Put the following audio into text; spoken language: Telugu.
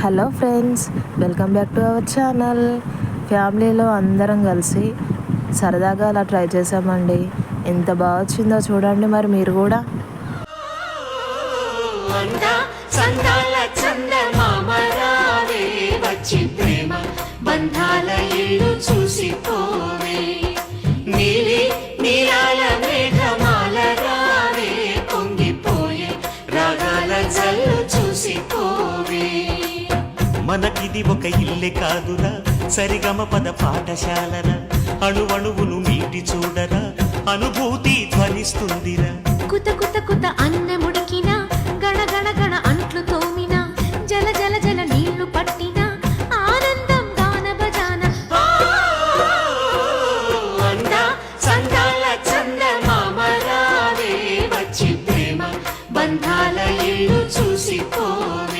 Hello friends welcome back to our channel. ఫ్యామిలీలో అందరం కలిసి సరదాగా అలా ట్రై చేసామండి. ఎంత బాగా వచ్చిందో చూడండి మరి మీరు కూడా. మనకిది ఒక ఇల్లే కాదురా. సరిగమ పద పాఠశాలరా. అణువణువును మీటి చూడరా. అనుభూతి ధ్వనిస్తుందిరా. కుత కుత కుత అన్న ముడికిన గణ గణ గణ అంట్లు తోమిన జల జల జల నీళ్ళు పట్టిన ఆనందం గాన బజాన చూసి చంద